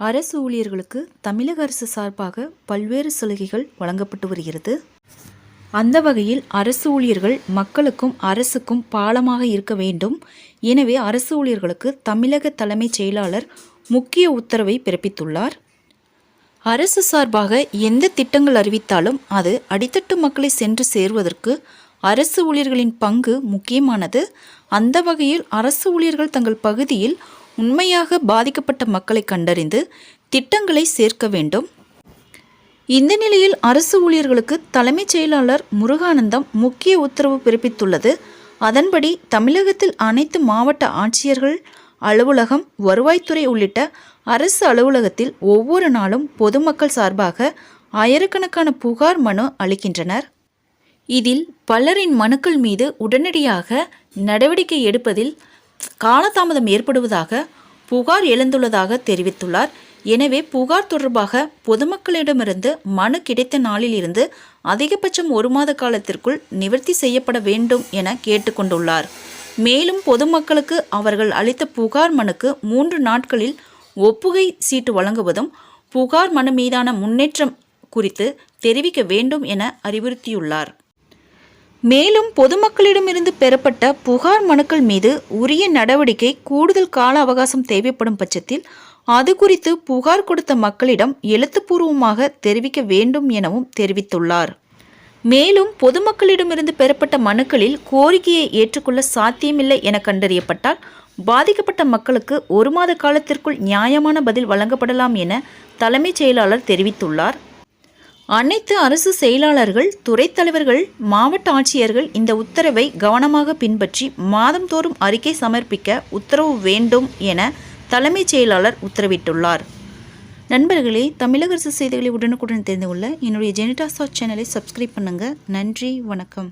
அரசு ஊழியர்களுக்கு தமிழக அரசு சார்பாக பல்வேறு சலுகைகள் வழங்கப்பட்டு வருகிறது. அந்த வகையில் அரசு ஊழியர்கள் மக்களுக்கும் அரசுக்கும் பாலமாக இருக்க வேண்டும். எனவே அரசு ஊழியர்களுக்கு தமிழக தலைமைச் செயலாளர் முக்கிய உத்தரவை பிறப்பித்துள்ளார். அரசு சார்பாக எந்த திட்டங்கள் அறிவித்தாலும் அது அடித்தட்டு மக்களை சென்று சேர்வதற்கு அரசு ஊழியர்களின் பங்கு முக்கியமானது. அந்த வகையில் அரசு ஊழியர்கள் தங்கள் பகுதியில் உண்மையாக பாதிக்கப்பட்ட மக்களை கண்டறிந்து திட்டங்களை சேர்க்க வேண்டும். இந்த நிலையில் அரசு ஊழியர்களுக்கு தலைமைச் செயலாளர் முருகானந்தம் முக்கிய உத்தரவு பிறப்பித்துள்ளது. அதன்படி தமிழகத்தில் அனைத்து மாவட்ட ஆட்சியர்கள் அலுவலகம் வருவாய்த்துறை உள்ளிட்ட அரசு அலுவலகத்தில் ஒவ்வொரு நாளும் பொதுமக்கள் சார்பாக ஆயிரக்கணக்கான புகார் மனு அளிக்கின்றனர். இதில் பலரின் மனுக்கள் மீது உடனடியாக நடவடிக்கை எடுப்பதில் காலதாமதம் ஏற்படுவதாக புகார் எழுந்துள்ளதாக தெரிவித்துள்ளார். எனவே புகார் தொடர்பாக பொதுமக்களிடமிருந்து மனு கிடைத்த நாளிலிருந்து அதிகபட்சம் ஒரு மாத காலத்திற்குள் நிவர்த்தி செய்யப்பட வேண்டும் என கேட்டுக்கொண்டுள்ளார். மேலும் பொதுமக்களுக்கு அவர்கள் அளித்த புகார் மனுக்கு மூன்று நாட்களில் ஒப்புகை சீட்டு வழங்குவதும் புகார் மனு மீதான முன்னேற்றம் குறித்து தெரிவிக்க வேண்டும் என அறிவுறுத்தியுள்ளார். மேலும் பொதுமக்களிடமிருந்து பெறப்பட்ட புகார் மனுக்கள் மீது உரிய நடவடிக்கை கூடுதல் கால அவகாசம் தேவைப்படும் பட்சத்தில் அது குறித்து புகார் கொடுத்த மக்களிடம் எழுத்துப்பூர்வமாக தெரிவிக்க வேண்டும் எனவும் தெரிவித்துள்ளார். மேலும் பொதுமக்களிடமிருந்து பெறப்பட்ட மனுக்களில் கோரிக்கையை ஏற்றுக்கொள்ள சாத்தியமில்லை என கண்டறியப்பட்டால் பாதிக்கப்பட்ட மக்களுக்கு ஒரு மாத காலத்திற்குள் நியாயமான பதில் வழங்கப்படலாம் என தலைமைச் செயலாளர் தெரிவித்துள்ளார். அனைத்து அரசு செயலாளர்கள் துறைத்தலைவர்கள் மாவட்ட ஆட்சியர்கள் இந்த உத்தரவை கவனமாக பின்பற்றி மாதந்தோறும் அறிக்கை சமர்ப்பிக்க உத்தரவு வேண்டும் என தலைமைச் செயலாளர் உத்தரவிட்டுள்ளார். நண்பர்களே தமிழக அரசு செய்திகளை உடனுக்குடன் தெரிந்து கொள்ள என்னுடைய ஜெனிடாசா சேனலை சப்ஸ்கிரைப் பண்ணுங்கள் நன்றி வணக்கம்.